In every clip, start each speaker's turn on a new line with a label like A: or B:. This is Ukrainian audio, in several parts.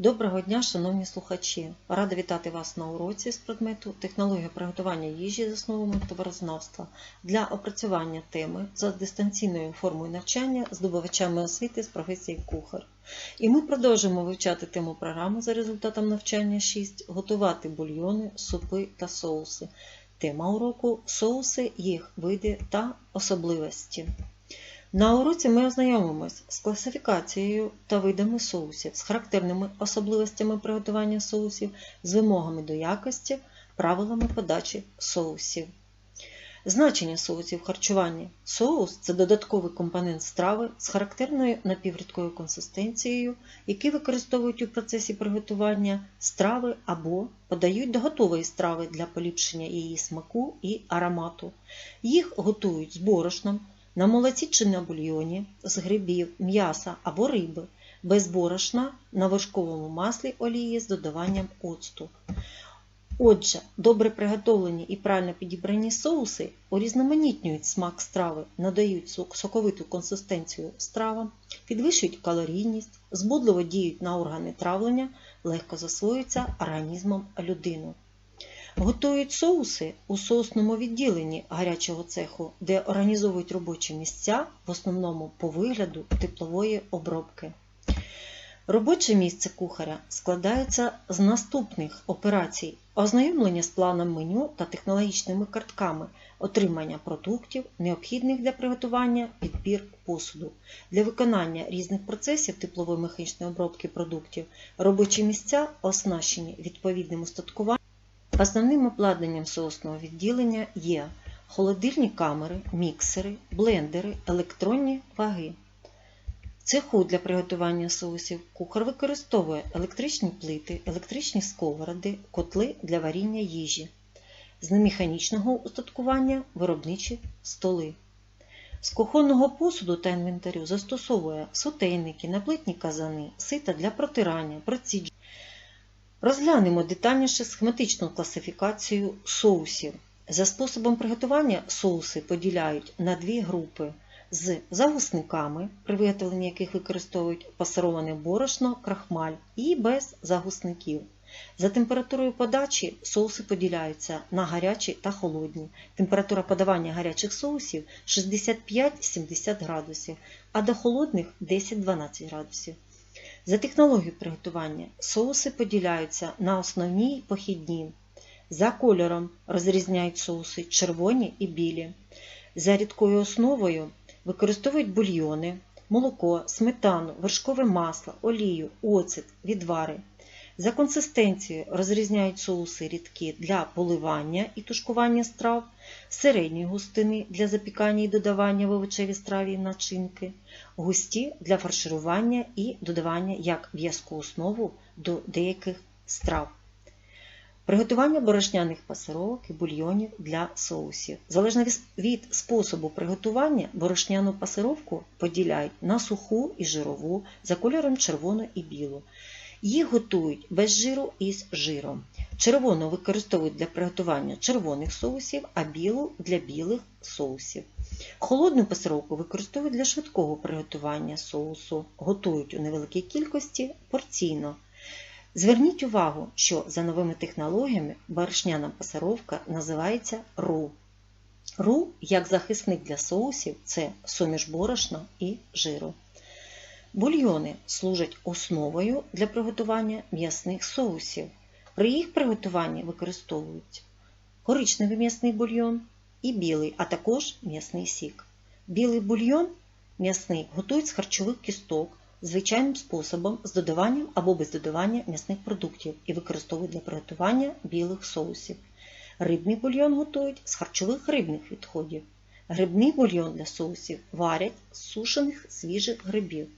A: Доброго дня, шановні слухачі! Рада вітати вас на уроці з предмету Технологія приготування їжі з основами товарознавства для опрацювання теми за дистанційною формою навчання здобувачами освіти з професії кухар. І ми продовжуємо вивчати тему програми за результатом навчання 6 готувати бульйони, супи та соуси. Тема уроку соуси, їх види та особливості. На уроці ми ознайомимось з класифікацією та видами соусів, з характерними особливостями приготування соусів, з вимогами до якості, правилами подачі соусів. Значення соусів в харчуванні. Соус це додатковий компонент страви з характерною напіврідкою консистенцією, який використовують у процесі приготування страви або подають до готової страви для поліпшення її смаку і аромату. Їх готують з борошном, на молоці чи на бульйоні, з грибів, м'яса або риби, без борошна на вершковому маслі олії з додаванням оцту. Отже, добре приготовлені і правильно підібрані соуси урізноманітнюють смак страви, надають соковиту консистенцію стравам, підвищують калорійність, збудливо діють на органи травлення, легко засвоюються організмом людини. Готують соуси у соусному відділенні гарячого цеху, де організовують робочі місця, в основному по вигляду теплової обробки. Робоче місце кухаря складається з наступних операцій: ознайомлення з планом меню та технологічними картками, отримання продуктів, необхідних для приготування, підбір посуду. Для виконання різних процесів теплової механічної обробки продуктів робочі місця оснащені відповідним устаткуванням. Основним обладнанням соусного відділення є холодильні камери, міксери, блендери, електронні ваги. Цеху для приготування соусів кухар використовує електричні плити, електричні сковороди, котли для варіння їжі. З немеханічного устаткування виробничі столи. З кухонного посуду та інвентарю застосовує сотейники, наплитні казани, сита для протирання, процідження. Розглянемо детальніше схематичну класифікацію соусів. За способом приготування соуси поділяють на дві групи з загусниками, при виготовленні яких використовують пасероване борошно, крахмаль, і без загусників. За температурою подачі соуси поділяються на гарячі та холодні. Температура подавання гарячих соусів 65-70 градусів, а до холодних 10-12 градусів. За технологією приготування соуси поділяються на основні й похідні. За кольором розрізняють соуси червоні і білі. За рідкою основою використовують бульйони, молоко, сметану, вершкове масло, олію, оцет, відвари. За консистенцією розрізняють соуси рідкі для поливання і тушкування страв, середньої густини для запікання і додавання в овочеві страві і начинки, густі для фарширування і додавання як в'язку основу до деяких страв. Приготування борошняних пасировок і бульйонів для соусів. Залежно від способу приготування, борошняну пасировку поділяють на суху і жирову, за кольором червону і білу. Їх готують без жиру і з жиром. Червону використовують для приготування червоних соусів, а білу для білих соусів. Холодну пасировку використовують для швидкого приготування соусу, готують у невеликій кількості порційно. Зверніть увагу, що за новими технологіями борошняна пасировка називається ру. Ру, як захисник для соусів, це суміш борошна і жиру. Бульйони служать основою для приготування м'ясних соусів. При їх приготуванні використовують коричневий м'ясний бульйон і білий, а також м'ясний сік. Білий бульйон м'ясний готують з харчових кісток звичайним способом з додаванням або без додавання м'ясних продуктів і використовують для приготування білих соусів. Рибний бульйон готують з харчових рибних відходів. Грибний бульйон для соусів варять з сушених свіжих грибів.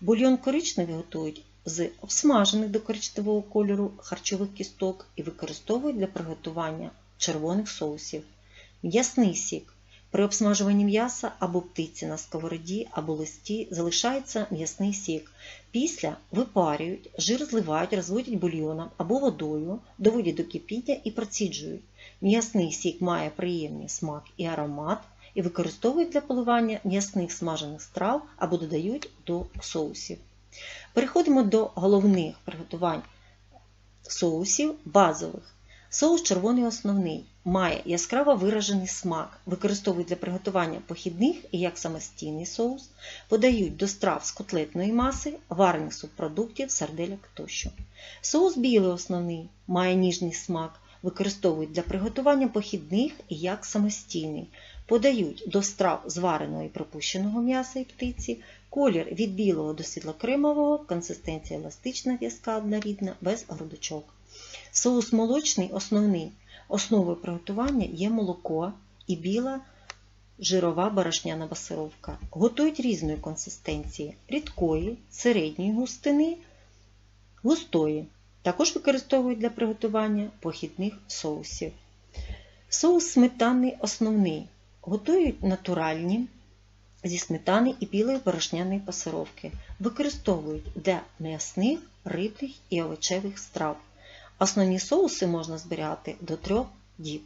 A: Бульйон коричневий готують з обсмажених до коричневого кольору харчових кісток і використовують для приготування червоних соусів. М'ясний сік. При обсмажуванні м'яса або птиці на сковороді або листі залишається м'ясний сік. Після випарюють, жир зливають, розводять бульйоном або водою, доводять до кипіння і проціджують. М'ясний сік має приємний смак і аромат і використовують для поливання м'ясних смажених страв або додають до соусів. Переходимо до головних приготувань соусів базових. Соус червоний основний має яскраво виражений смак, використовують для приготування похідних і як самостійний соус, подають до страв з котлетної маси, варених субпродуктів, сарделяк тощо. Соус білий основний має ніжний смак, використовують для приготування похідних як самостійний, подають до страв з вареного і пропущеного м'яса і птиці, колір від білого до світлокремового, консистенція еластична, в'язка однорідна, без грудочок. Соус молочний основний. Основою приготування є молоко і біла жирова борошняна басировка. Готують різної консистенції рідкої, середньої густини, густої. Також використовують для приготування похідних соусів. Соус сметанний основний. Готують натуральні зі сметани і білої борошняної пасировки. Використовують для м'ясних, рибних і овочевих страв. Основні соуси можна зберігати до трьох діб.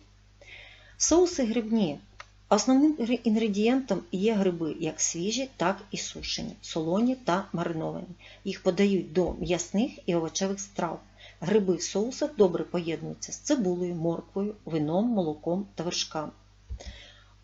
A: Соуси грибні. Основним інгредієнтом є гриби як свіжі, так і сушені, солоні та мариновані. Їх подають до м'ясних і овочевих страв. Гриби в соусах добре поєднуються з цибулею, морквою, вином, молоком та вершками.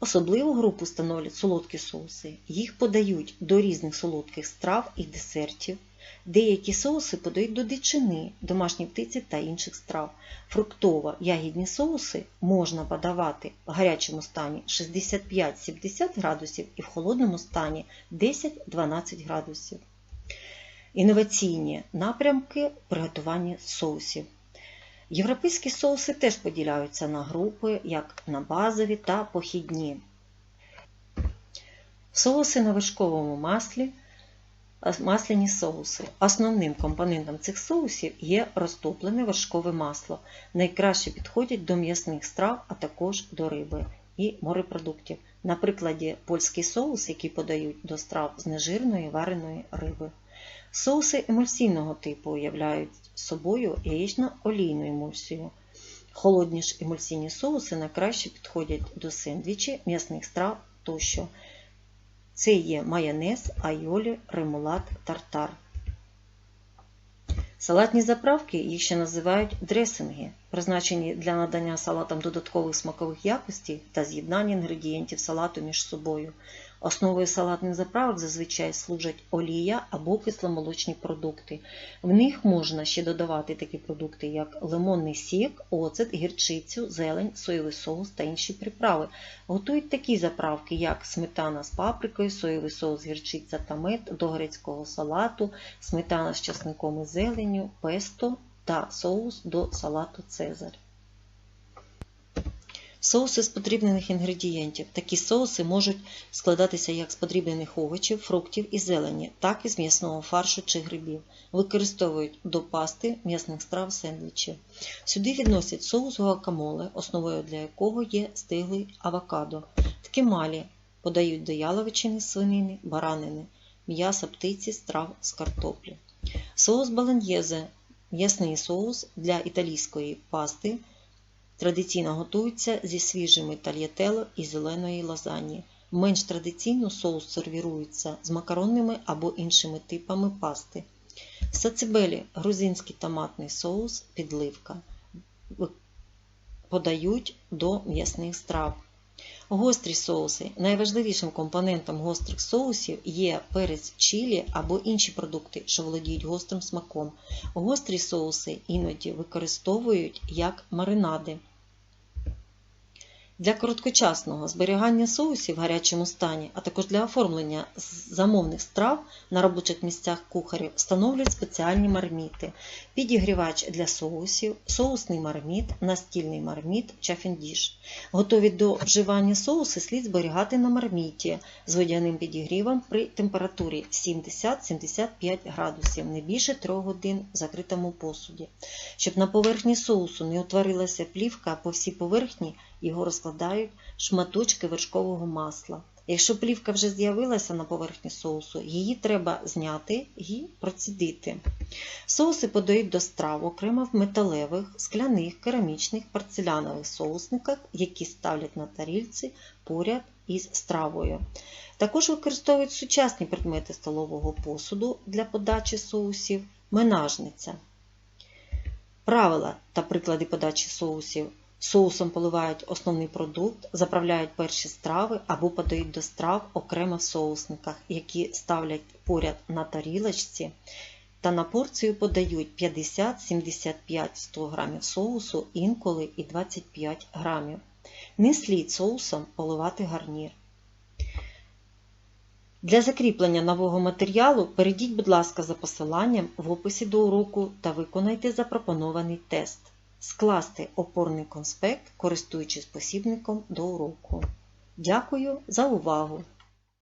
A: Особливу групу становлять солодкі соуси. Їх подають до різних солодких страв і десертів. Деякі соуси подають до дичини, домашній птиці та інших страв. Фруктово-ягідні соуси можна подавати в гарячому стані 65-70 градусів і в холодному стані 10-12 градусів. Інноваційні напрямки приготування соусів. Європейські соуси теж поділяються на групи, як на базові та похідні. Соуси на вершковому маслі, масляні соуси. Основним компонентом цих соусів є розтоплене вершкове масло. Найкраще підходять до м'ясних страв, а також до риби і морепродуктів. На прикладі польський соус, який подають до страв з нежирної вареної риби. Соуси емульсійного типу уявляють собою яєчно-олійну емульсію. Холодні ж емульсійні соуси найкраще підходять до сендвічі, м'ясних страв тощо. Це є майонез, айолі, ремулат, тартар. Салатні заправки їх ще називають дресинги, призначені для надання салатам додаткових смакових якостей та з'єднання інгредієнтів салату між собою. Основою салатних заправок зазвичай служать олія або кисломолочні продукти. В них можна ще додавати такі продукти, як лимонний сік, оцет, гірчицю, зелень, соєвий соус та інші приправи. Готують такі заправки, як сметана з паприкою, соєвий соус, гірчиця та мед до грецького салату, сметана з часником і зеленню, песто та соус до салату Цезарь. Соуси з потрібних інгредієнтів. Такі соуси можуть складатися як з потрібних овочів, фруктів і зелені, так і з м'ясного фаршу чи грибів. Використовують до пасти м'ясних страв сендвічів. Сюди відносять соус гуакамоле, основою для якого є стиглий авокадо. Ткемалі подають до яловичини, свинини, баранини, м'яса птиці, страв з картоплі. Соус баланьєзе м'ясний соус для італійської пасти. Традиційно готується зі свіжими тальятело і зеленої лазані. Менш традиційно соус сервірується з макаронними або іншими типами пасти. Сацибелі грузинський томатний соус, підливка. Подають до м'ясних страв. Гострі соуси. Найважливішим компонентом гострих соусів є перець чилі або інші продукти, що володіють гострим смаком. Гострі соуси іноді використовують як маринади. Для короткочасного зберігання соусів в гарячому стані, а також для оформлення замовних страв на робочих місцях кухарів встановлюють спеціальні марміти, підігрівач для соусів, соусний марміт, настільний марміт, чафіндіш. Готові до вживання соуси слід зберігати на марміті з водяним підігрівом при температурі 70-75 градусів, не більше 3 годин в закритому посуді. Щоб на поверхні соусу не утворилася плівка по всій поверхні, його розкладають шматочки вершкового масла. Якщо плівка вже з'явилася на поверхні соусу, її треба зняти і процідити. Соуси подають до страв окремо в металевих, скляних, керамічних, порцелянових соусниках, які ставлять на тарільці поряд із стравою. Також використовують сучасні предмети столового посуду для подачі соусів, менажниця. Правила та приклади подачі соусів. Соусом поливають основний продукт, заправляють перші страви або подають до страв окремо в соусниках, які ставлять поряд на тарілочці та на порцію подають 50, 75, 100 грамів соусу, інколи і 25 грамів. Не слід соусом поливати гарнір. Для закріплення нового матеріалу перейдіть, будь ласка, за посиланням в описі до уроку та виконайте запропонований тест. Скласти опорний конспект, користуючись посібником до уроку. Дякую за увагу!